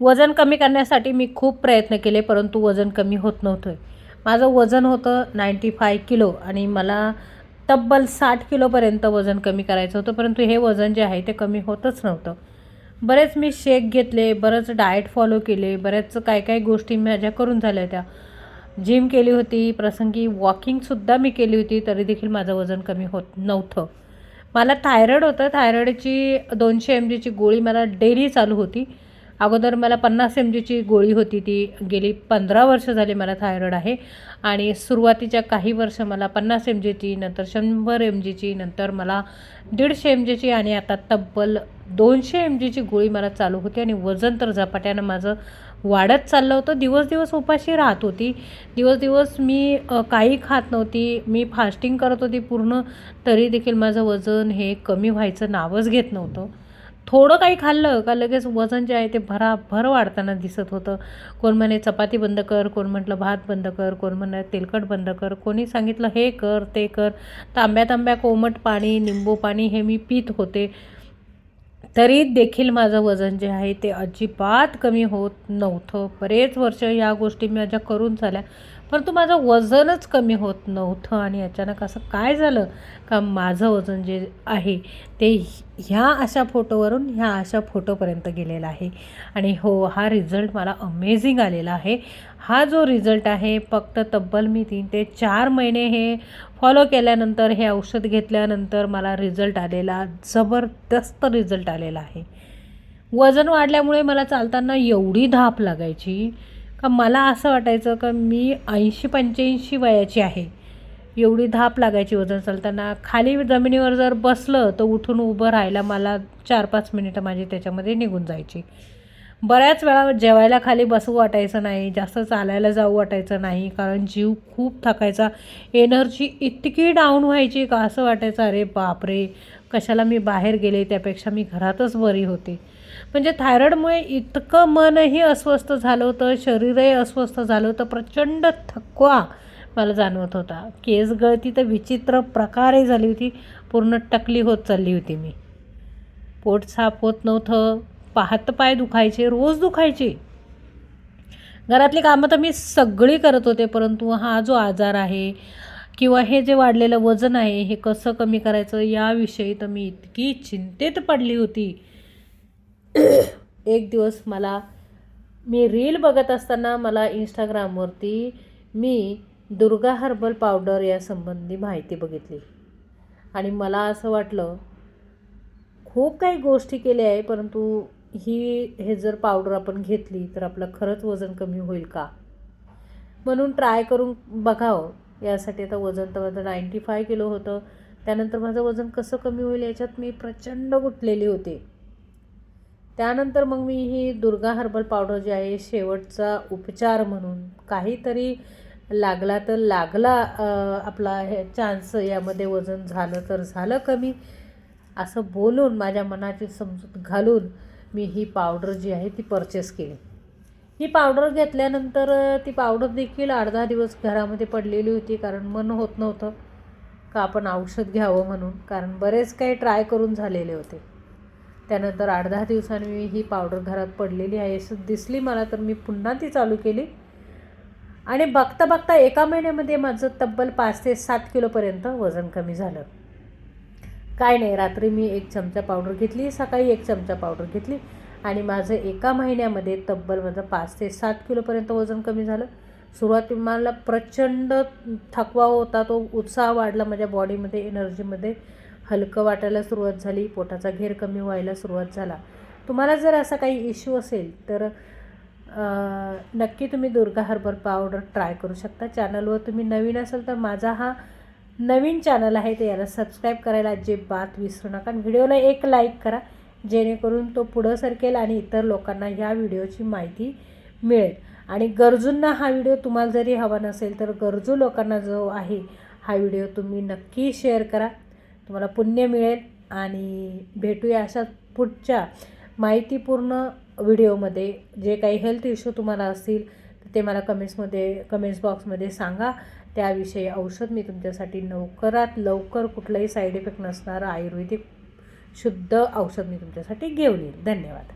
वजन कमी करण्यासाठी मी खूप प्रयत्न केले परंतु वजन कमी होत नव्हतं. आहे माझं वजन होतं नाईंटी फाय किलो आणि मला तब्बल साठ किलोपर्यंत वजन कमी करायचं होतं परंतु हे वजन जे आहे ते कमी होतच नव्हतं. बरेच मी शेक घेतले बरंच डाएट फॉलो केले बऱ्याच काय काय गोष्टी माझ्या करून झाल्या त्या. जिम केली होती प्रसंगी वॉकिंगसुद्धा मी केली होती तरी देखील माझं वजन कमी होत नव्हतं. मला थायरॉईड होतं थायरॉईडची दोनशे एम जीची गोळी मला डेली चालू होती. अगोदर मला पन्नास एम जीची गोळी होती ती. गेली पंधरा वर्ष झाली मला थायरॉईड आहे. आणि सुरुवातीच्या काही वर्ष मला पन्नास एम जीची नंतर शंभर एम जीची नंतर मला दीडशे एम जीची आणि आता तब्बल दोनशे एम जीची गोळी मला चालू होती आणि वजन तर झपाट्यानं माझं वाढत चाललं होतं. दिवस दिवस उपाशी राहत होती. दिवस दिवस मी काही खात नव्हती. मी फास्टिंग करत होती पूर्ण. तरी देखील माझं वजन हे कमी व्हायचं नावच घेत नव्हतं. थोडं काही खाल्लं का लगेच वजन जे आहे ते भराभर वाढताना दिसत होतं. कोण म्हणे चपाती बंद कर कोण म्हटलं भात बंद कर कोण म्हणे तेलकट बंद कर कोणी सांगितलं हे कर ते कर. तांब्या तांब्या कोमट पाणी निंबू पाणी हे मी पित होते. तरी देखील माझं वजन जे आहे ते अजिबात कमी होत नव्हतं. बरेच वर्ष या गोष्टी माझ्या करून झाल्या. परंतु माझं वजनच कमी होत नव्हतं आणि अचानक असं काय झालं का माझं वजन जे आहे ते ह्या अशा फोटोवरून ह्या अशा फोटोपर्यंत गेलेला आहे. आणि हो हा रिझल्ट मला अमेझिंग आलेला आहे. हा जो रिझल्ट आहे फक्त तब्बल मी तीन ते चार महिने हे फॉलो केल्यानंतर हे औषध घेतल्यानंतर मला रिझल्ट आलेला जबरदस्त रिझल्ट आलेला आहे. वजन वाढल्यामुळे मला चालताना एवढी धाप लागायची का मला असं वाटायचं का मी ऐंशी पंच्याऐंशी वयाची आहे. एवढी धाप लागायची वजन चालताना. खाली जमिनीवर जर बसलं तर उठून उभं राहायला मला चार पाच मिनिटं माझी त्याच्यामध्ये निघून जायची. बऱ्याच वेळा जेवायला खाली बसू वाटायचं नाही जास्त चालायला जाऊ वाटायचं नाही कारण जीव खूप थकायचा. एनर्जी इतकी डाऊन व्हायची का असं वाटायचं अरे बापरे कशाला मी बाहेर गेले त्यापेक्षा मी घरातच बरी होते. म्हणजे थायरॉईडमुळे इतकं मनही अस्वस्थ झालं होतं शरीरही अस्वस्थ झालं होतं प्रचंड थकवा मला जाणवत होता. केस गळती तर विचित्र प्रकारे झाली होती पूर्ण टकली होत चालली होती मी. पोट साफ होत नव्हतं पाहत पाय दुखायचे रोज दुखायचे. घरातली कामं तर मी सगळी करत होते परंतु हा जो आजार आहे किंवा हे जे वाढलेलं वजन आहे हे कसं कमी करायचं याविषयी तर मी इतकी चिंतेत पडली होती. एक दिवस मला मी रील बघत असताना मला इंस्टाग्रामवरती मी दुर्गा हर्बल पावडर या संबंधी माहिती बघितली. आणि मला असं वाटलं खूप काही गोष्टी केल्या आहे परंतु ही हे जर पावडर आपण घेतली तर आपलं खरंच वजन कमी होईल का? म्हणून ट्राय करून बघावं. यासाठी आता वजन तर माझं नाईंटी फाय किलो होतं. त्यानंतर माझं वजन कसं कमी होईल याच्यात मी प्रचंड गुंतलेली होते. त्यानंतर मग मी ही दुर्गा हर्बल पावडर जी आहे शेवटचा उपचार म्हणून काहीतरी लागला तर लागला आपला हे चान्स यामध्ये वजन झालं तर झालं कमी. असं बोलून माझ्या मनाची समजूत घालून मी ही पावडर जी आहे ती परचेस केली. ही पावडर घेतल्यानंतर ती पावडर देखील आठ दहा दिवस घरामध्ये पडलेली होती कारण मन होत नव्हतं का आपण औषध घ्यावं म्हणून. कारण बरेच काही ट्राय करून झालेले होते. त्यानंतर आठ दहा दिवसांनी मी ही पावडर घरात पडलेली आहे असं दिसली मला तर मी पुन्हा ती चालू केली. आणि बघता बघता एका महिन्यामध्ये माझं तब्बल पाच ते सात किलोपर्यंत वजन कमी झालं. काय नाही रात्री मी एक चमचा पावडर घेतली सकाळी एक चमचा पावडर घेतली. आणि माझं एका महिन्यामध्ये तब्बल माझं पाच ते सात किलोपर्यंत वजन कमी झालं. सुरुवाती मला प्रचंड थकवा होता तो उत्साह वाढला माझ्या बॉडीमध्ये एनर्जीमध्ये हलकं वाटायला सुरुवात झाली पोटाचा घेर कमी व्हायला सुरुवात झाला. तुम्हाला जर असा काही इश्यू असेल तर नक्की तुम्ही दुर्गा हर्बल पावडर ट्राय करू शकता. चॅनलवर तुम्ही नवीन असाल तर माझा हा नवीन चॅनल आहे ते याला सबस्क्राईब करायला अजिबात विसरू नका. आणि व्हिडिओला एक लाईक करा. जेणेकरून तो पुढं सरकेल आणि इतर लोकांना ह्या व्हिडिओची माहिती मिळेल. आणि गरजूंना हा व्हिडिओ तुम्हाला जरी हवा नसेल तर गरजू लोकांना जो आहे हा व्हिडिओ तुम्ही नक्की शेअर करा. तुम्हाला पुण्य मिळेल आणि भेटूया अशा पुढच्या माहितीपूर्ण व्हिडिओमध्ये. जे काही हेल्थ इश्यू तुम्हाला असतील ते मला कमेंट्समध्ये कमेंट्स बॉक्समध्ये सांगा. त्याविषयी औषध मी तुमच्यासाठी लवकरात लवकर कुठलाही साईड इफेक्ट नसणारं. आयुर्वेदिक शुद्ध औषध मी तुमच्यासाठी घेऊन येईल धन्यवाद.